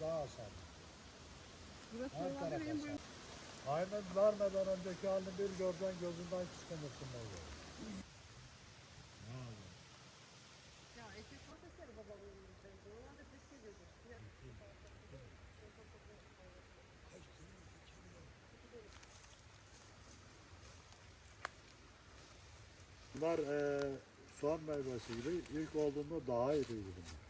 Daha aşağı. Burası Her taraf benim aşağı. boyum. Aynen vermeden önceki halini bir görden gözünden kıskanırsın böyle. Ya ekmek patates babamın yumurtayı. Normalde pes ediyordu. Ya. Bunlar eee soğan meyvesi gibi ilk olduğunda daha iyiydi bunlar.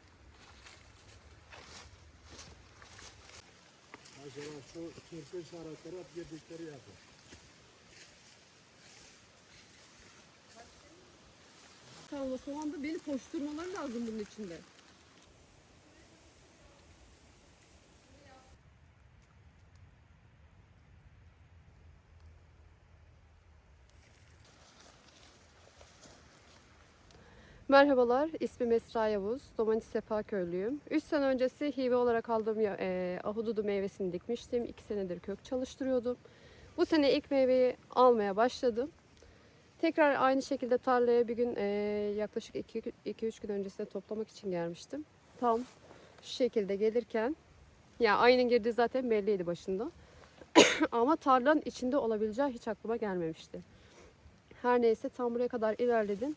Mesela şu kirpi işaretleri hep girdikleri yapıyor. Tamam o zaman da beni koşturmaları lazım bunun içinde. Merhabalar, ismim Esra Yavuz, Domani Sefa köylüyüm. 3 sene öncesi hibe olarak aldığım e, ahududu meyvesini dikmiştim. 2 senedir kök çalıştırıyordum. Bu sene ilk meyveyi almaya başladım. Tekrar aynı şekilde tarlaya bir gün e, yaklaşık 2-3 gün öncesinde toplamak için gelmiştim. Tam şu şekilde gelirken, ya ayının girdiği zaten belliydi başında. Ama tarlanın içinde olabileceği hiç aklıma gelmemişti. Her neyse tam buraya kadar ilerledim.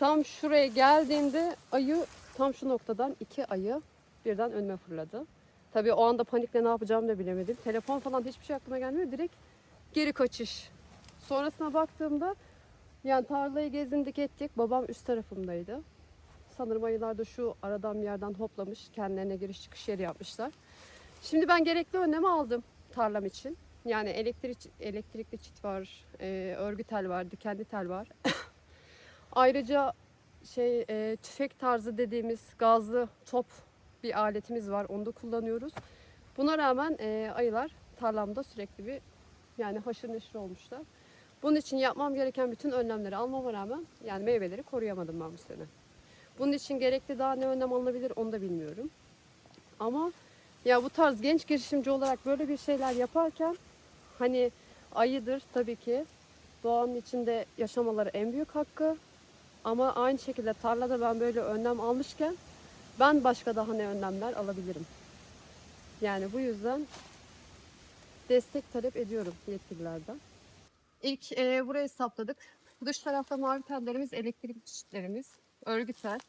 Tam şuraya geldiğimde ayı tam şu noktadan iki ayı birden önüme fırladı. Tabii o anda panikle ne yapacağımı da bilemedim. Telefon falan hiçbir şey aklıma gelmiyor. Direkt geri kaçış. Sonrasına baktığımda yani tarlayı gezindik ettik. Babam üst tarafımdaydı. Sanırım ayılar da şu aradan bir yerden hoplamış. Kendilerine giriş çıkış yeri yapmışlar. Şimdi ben gerekli önlemi aldım tarlam için. Yani elektrik, elektrikli çit var, e, örgü tel var, dikenli tel var. Ayrıca şey e, tüfek tarzı dediğimiz gazlı top bir aletimiz var. Onu da kullanıyoruz. Buna rağmen e, ayılar tarlamda sürekli bir yani haşır neşir olmuşlar. Bunun için yapmam gereken bütün önlemleri almama rağmen yani meyveleri koruyamadım ben bu sene. Bunun için gerekli daha ne önlem alınabilir onu da bilmiyorum. Ama ya bu tarz genç girişimci olarak böyle bir şeyler yaparken hani ayıdır tabii ki doğanın içinde yaşamaları en büyük hakkı. Ama aynı şekilde tarlada ben böyle önlem almışken ben başka daha ne önlemler alabilirim? Yani bu yüzden destek talep ediyorum yetkililerden. İlk e, burayı sapladık. Dış tarafta mavi tellerimiz elektrikli çitlerimiz, örgü tel.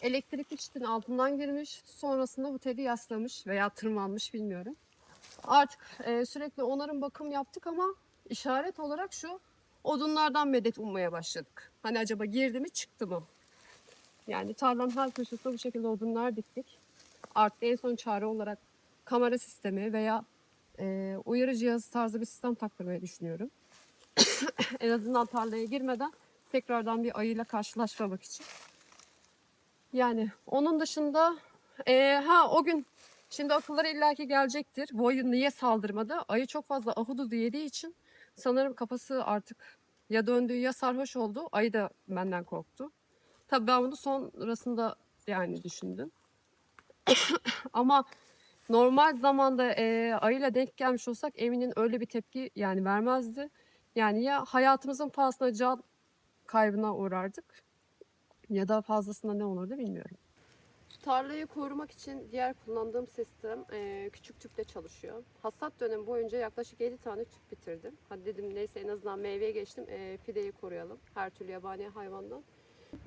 Elektrikli çitin altından girmiş, sonrasında bu teli yaslamış veya tırmanmış bilmiyorum. Artık e, sürekli onarım bakım yaptık ama işaret olarak şu odunlardan medet ummaya başladık. Hani acaba girdi mi çıktı mı? Yani tarlanın her köşesine bu şekilde odunlar diktik. Artık en son çare olarak kamera sistemi veya e, uyarı cihazı tarzı bir sistem taktırmayı düşünüyorum. en azından tarlaya girmeden tekrardan bir ayıyla karşılaşmamak için. Yani onun dışında e, ha o gün şimdi akılları illaki gelecektir. Bu ayı niye saldırmadı? Ayı çok fazla ahududu yediği için sanırım kafası artık ya döndü ya sarhoş oldu. Ayı da benden korktu. Tabii ben bunu sonrasında yani düşündüm. Ama normal zamanda e, ayıyla denk gelmiş olsak eminim öyle bir tepki yani vermezdi. Yani ya hayatımızın pahasına can kaybına uğrardık ya da fazlasında ne olurdu bilmiyorum. Tarlayı korumak için diğer kullandığım sistem e, küçük tüple çalışıyor. Hasat dönemi boyunca yaklaşık 50 tane tüp bitirdim. Hadi dedim neyse en azından meyveye geçtim. E, fideyi koruyalım. Her türlü yabani hayvandan.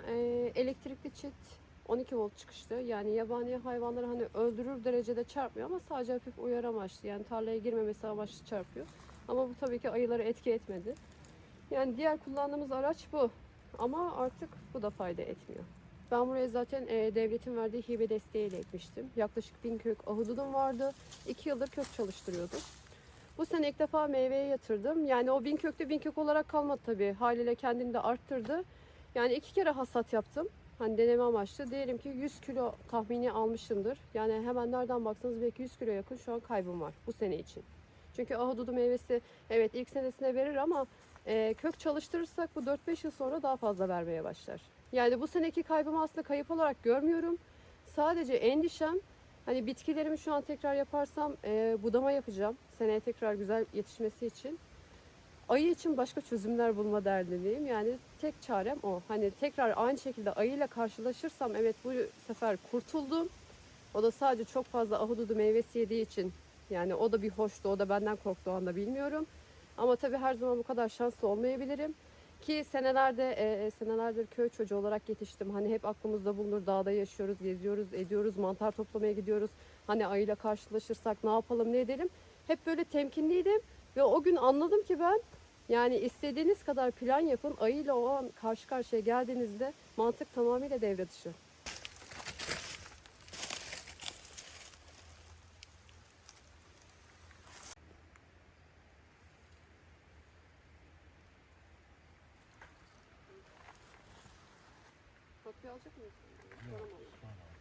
E, elektrikli çit 12 volt çıkışlı. Yani yabani hayvanları hani öldürür derecede çarpmıyor ama sadece hafif uyar amaçlı. Yani tarlaya girmemesi amaçlı çarpıyor. Ama bu tabii ki ayıları etki etmedi. Yani diğer kullandığımız araç bu. Ama artık bu da fayda etmiyor. Ben buraya zaten e, devletin verdiği hibe desteğiyle ekmiştim. Yaklaşık bin kök ahududum vardı. İki yıldır kök çalıştırıyordum. Bu sene ilk defa meyveye yatırdım. Yani o bin kökte bin kök olarak kalmadı tabii. Haliyle kendini de arttırdı. Yani iki kere hasat yaptım. Hani deneme amaçlı. Diyelim ki 100 kilo tahmini almışımdır. Yani hemen nereden baksanız belki 100 kilo yakın şu an kaybım var bu sene için. Çünkü ahududu meyvesi evet ilk senesine verir ama e, kök çalıştırırsak bu 4-5 yıl sonra daha fazla vermeye başlar. Yani bu seneki kaybımı aslında kayıp olarak görmüyorum. Sadece endişem hani bitkilerimi şu an tekrar yaparsam e, budama yapacağım. Seneye tekrar güzel yetişmesi için. Ayı için başka çözümler bulma derdindeyim. Yani tek çarem o. Hani tekrar aynı şekilde ayıyla karşılaşırsam evet bu sefer kurtuldum. O da sadece çok fazla ahududu meyvesi yediği için yani o da bir hoştu. O da benden korktuğu anda bilmiyorum. Ama tabii her zaman bu kadar şanslı olmayabilirim. Ki senelerde e, senelerdir köy çocuğu olarak yetiştim. Hani hep aklımızda bulunur. Dağda yaşıyoruz, geziyoruz, ediyoruz, mantar toplamaya gidiyoruz. Hani ayıyla karşılaşırsak ne yapalım, ne edelim. Hep böyle temkinliydim ve o gün anladım ki ben yani istediğiniz kadar plan yapın. Ayıyla o an karşı karşıya geldiğinizde mantık tamamıyla devre dışı. 어떻게 했어요?